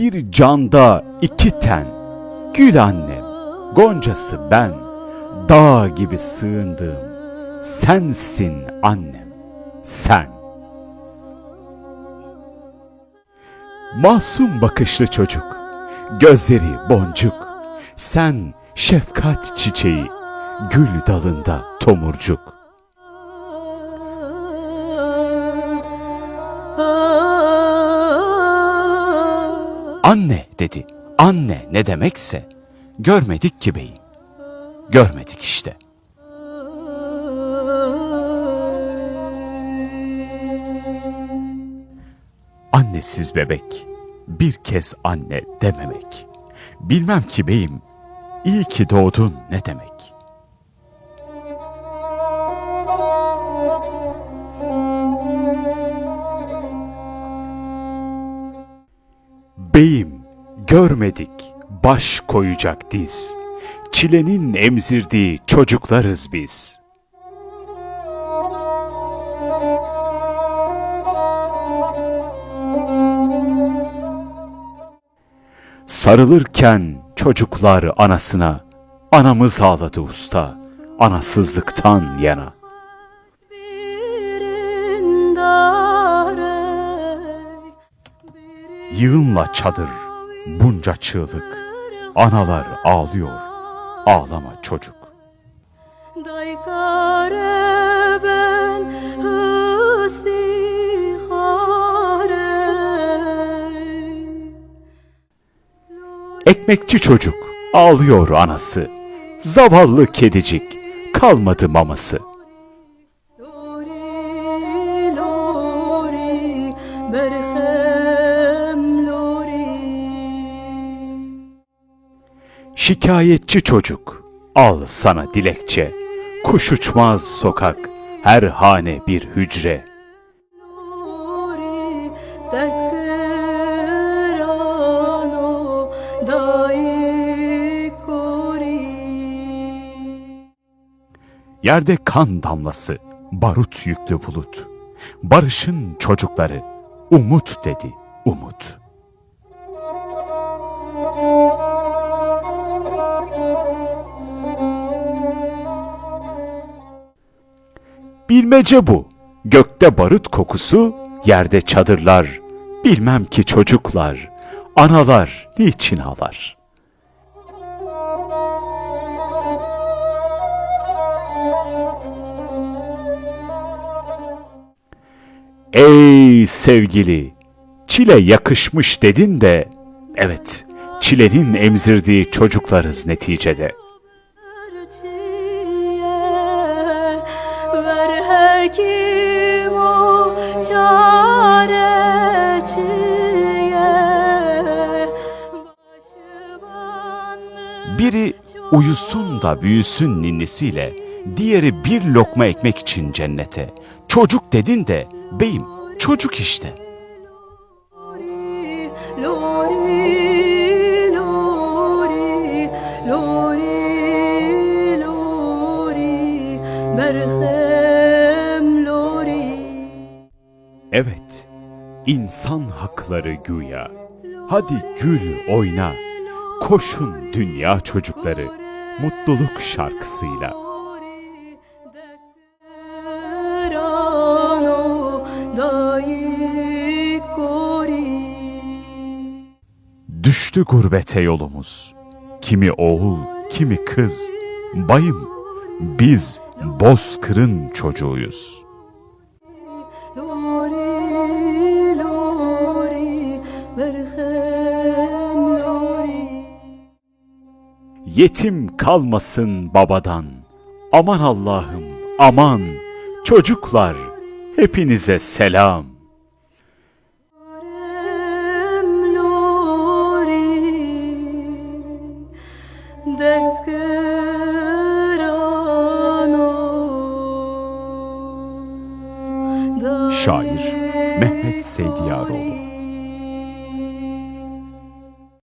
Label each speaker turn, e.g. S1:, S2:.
S1: Bir canda iki ten, gül annem, goncası ben, dağ gibi sığındığım, sensin annem, sen. Masum bakışlı çocuk, gözleri boncuk, sen şefkat çiçeği, gül dalında tomurcuk. Anne dedi. Anne ne demekse görmedik ki beyim. Görmedik işte. Annesiz bebek bir kez anne dememek. Bilmem ki beyim iyi ki doğdun ne demek. Görmedik baş koyacak diz. Çilenin emzirdiği çocuklarız biz. Sarılırken çocuklar anasına, anamız ağladı usta, anasızlıktan yana. Yığınla çadır, bunca çığlık, analar ağlıyor, ağlama çocuk. Ekmekçi çocuk, ağlıyor anası, zavallı kedicik, kalmadı maması. Şikayetçi çocuk, al sana dilekçe, kuş uçmaz sokak, her hane bir hücre.
S2: Dert kıran o
S1: Yerde kan damlası, barut yüklü bulut. Barışın çocukları, umut dedi, umut. Bilmece bu. Gökte barut kokusu, yerde çadırlar. Bilmem ki çocuklar, analar niçin ağlar? Ey sevgili, çile yakışmış dedin de, evet, çilenin emzirdiği çocuklarız neticede.
S2: Hekim o çare çiğe Başıvanlı
S1: Biri uyusun da büyüsün ninnisiyle, diğeri bir lokma ekmek için cennete. Çocuk dedin de, beyim, çocuk işte.
S2: Lori,
S1: Evet, insan hakları güya. Hadi gül oyna, koşun dünya çocukları, mutluluk şarkısıyla. Düştü gurbete yolumuz. Kimi oğul, kimi kız. Bayım, biz bozkırın çocuğuyuz. Yetim kalmasın babadan. Aman Allah'ım, aman. Çocuklar, hepinize selam. Şair Mehmet Seydiyaroğlu